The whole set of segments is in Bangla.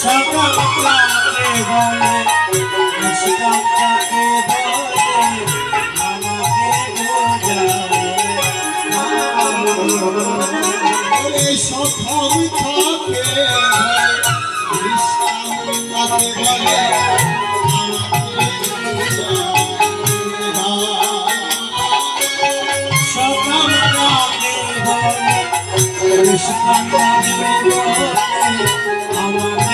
সকাল বলে মুস্কানকে বলে আমাকে সখম থাকে কৃষ্ণকে বলে সকাল প্রাতে বলে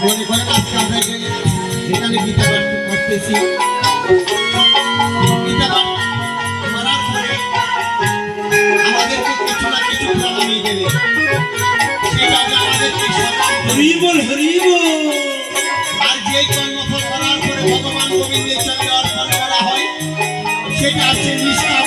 মনে করেন আজকে আমরা এখানে গীতা পাঠ করতেছি গীতা পাঠ করার পরে আমাদেরকে কিছু না কিছু প্রণামী দেবে সেটা যে আমাদেরকে হরিবল হরিবল। আর যে কর্মফল করার পরে ভগবান গোবিন্দের চরণে অর্পণ করা হয়, সেটা হচ্ছে নিষ্কাম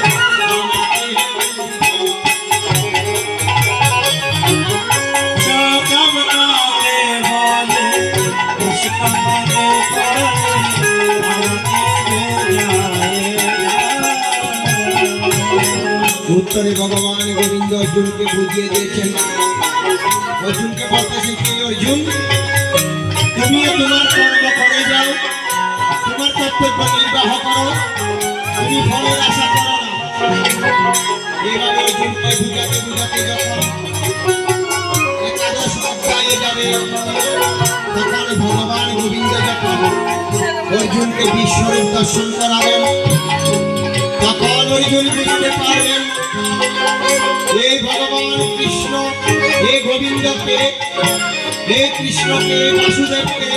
উত্তরে ভগবান গোবিন্দ অর্জুনকে বুঝিয়ে দিয়েছেন। অর্জুনকে বলতেছেন কি অর্জুন, তুমিও তোমার কর্ম করে যাও, তোমার কর্তব্য নির্বাহ করো, তুমি ফলের আশা করো না। এইভাবে অর্জুনকে বুঝাতে বুঝাতে যখন একাদশ অধ্যায়ে যাবে, তখন ভগবান গোবিন্দ যখন অর্জুনকে বিশ্বরূপ দর্শন করাবেন এই ভগবান কৃষ্ণ হে গোবিন্দকে হে কৃষ্ণকে বাসুদেবকে